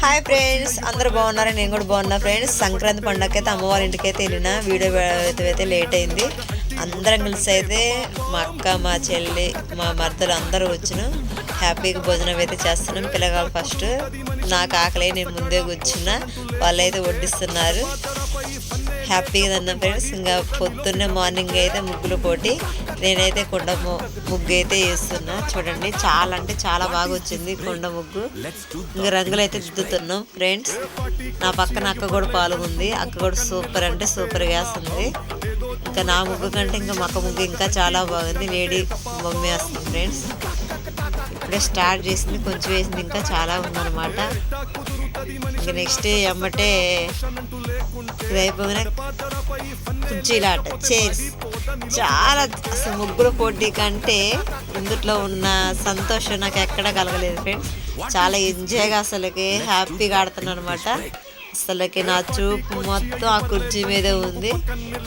Hi friends అందరూ బాగున్నారు? నేను కూడా బాగున్నా ఫ్రెండ్స్ సంక్రాంతి పండగకి అయితే అమ్మవారి ఇంటికి అయితే వెళ్ళిన. వీడియో అయితే లేట్ అయింది. అందరం కలిసి అయితే మా అక్క మా చెల్లి మా మరదలు అందరూ వచ్చిన. హ్యాపీగా భోజనం అయితే చేస్తున్నాం. పిల్లగాళ్ళు ఫస్ట్ నాకు ఆకలి నేను ముందే కూర్చున్నా. వాళ్ళైతే వడ్డిస్తున్నారు. హ్యాపీగా తిన్నాం ఫ్రెండ్స్ ఇంకా పొద్దున్నే మార్నింగ్ అయితే ముగ్గులు పోటీ. నేనైతే కొండ ముగ్గు అయితే వేస్తున్నా. చూడండి చాలా అంటే చాలా బాగా వచ్చింది కొండ ముగ్గు. ఇంకా రంగులు అయితే దిద్దుతున్నాం. ఫ్రెండ్స్ నా పక్కన అక్క కూడా పాల్గొంది. అక్క కూడా సూపర్ అంటే సూపర్ వేస్తుంది. ఇంకా నా ముగ్గు కంటే ఇంకా మక్క ముగ్గు ఇంకా చాలా బాగుంది. లేడీ మమ్మీ వేస్తుంది ఫ్రెండ్స్ ఇప్పుడే స్టార్ట్ చేసింది కొంచెం వేసింది ఇంకా చాలా ఉందన్నమాట. ఇంకా నెక్స్ట్ ఎమ్మటే ఇది అయిపోగానే కుర్చీలాట. చైర్స్ చాలా అసలు ముగ్గురు పోటీ కంటే ఇందుట్లో ఉన్న సంతోషం నాకు ఎక్కడ కలగలేదు ఫ్రెండ్స్ చాలా ఎంజాయ్గా అసలుకి హ్యాపీగా ఆడుతున్నాను అనమాట అసలుకి నా చూపు మొత్తం ఆ కుర్చీ మీదే ఉంది.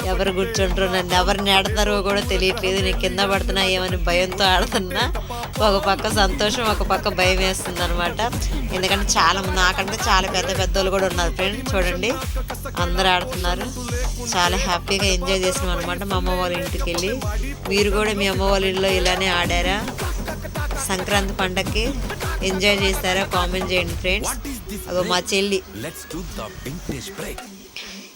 ఎవరు కూర్చుంటారు నన్ను ఎవరు నేడతారో కూడా తెలియట్లేదు. నేను కింద పడుతున్నా ఏమని భయంతో ఆడుతున్నా. ఒక పక్క సంతోషం ఒక పక్క భయం వేస్తుంది అనమాట ఎందుకంటే చాలా నాకంటే చాలా పెద్ద పెద్దోళ్ళు కూడా ఉన్నారు ఫ్రెండ్ చూడండి. అందరూ ఆడుతున్నారు. చాలా హ్యాపీగా ఎంజాయ్ చేసినాం అనమాట మా అమ్మ వాళ్ళ ఇంటికి వెళ్ళి. మీరు కూడా మీ అమ్మ వాళ్ళ ఇంట్లో ఇలానే ఆడారా? సంక్రాంతి పండగకి ఎంజాయ్ చేస్తారా? కామెంట్ చేయండి ఫ్రెండ్స్. అగో మా చెల్లి.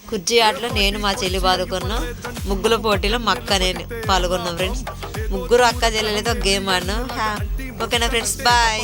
కుర్చీ ఆటలో నేను మా చెల్లి పాల్గొన్నాం. ముగ్గుల పోటీలో మా అక్క నేను పాల్గొన్నాం ఫ్రెండ్స్ ముగ్గురు అక్క చెల్లెలతో గేమ్ ఆడినాం. ఓకేనా ఫ్రెండ్స్ బాయ్